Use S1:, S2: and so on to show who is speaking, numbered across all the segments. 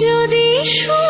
S1: যদি শুনি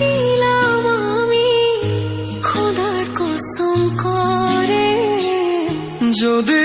S1: ব আমি করে।
S2: যদি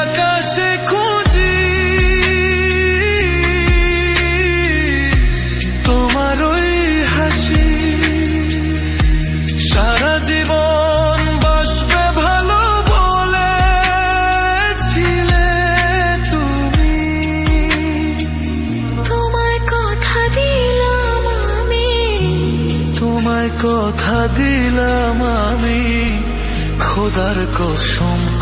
S2: আকাশে খুঁজি। তোমার ওই হাসি সারা জীবন বাসবে ভালো বলেছিলে তুমি।
S1: তোমায় কথা দিলাম আমি।
S2: তোমায় কথা দিলাম আমি। খোদার কসম।